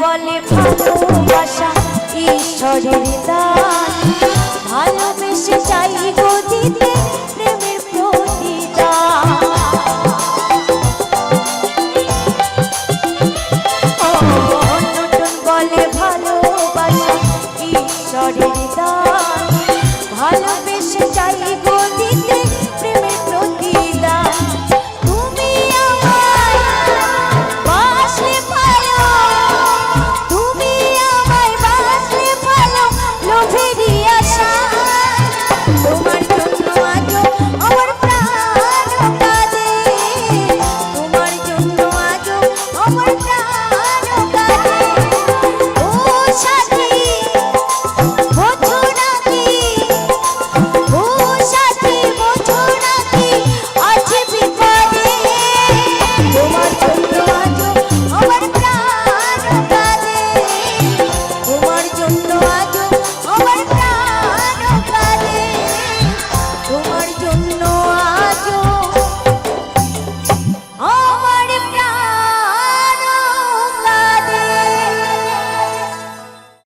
বলে ভালোবাসা ঈশ্বরের দান। ভালোবেসে চাই গো দিতে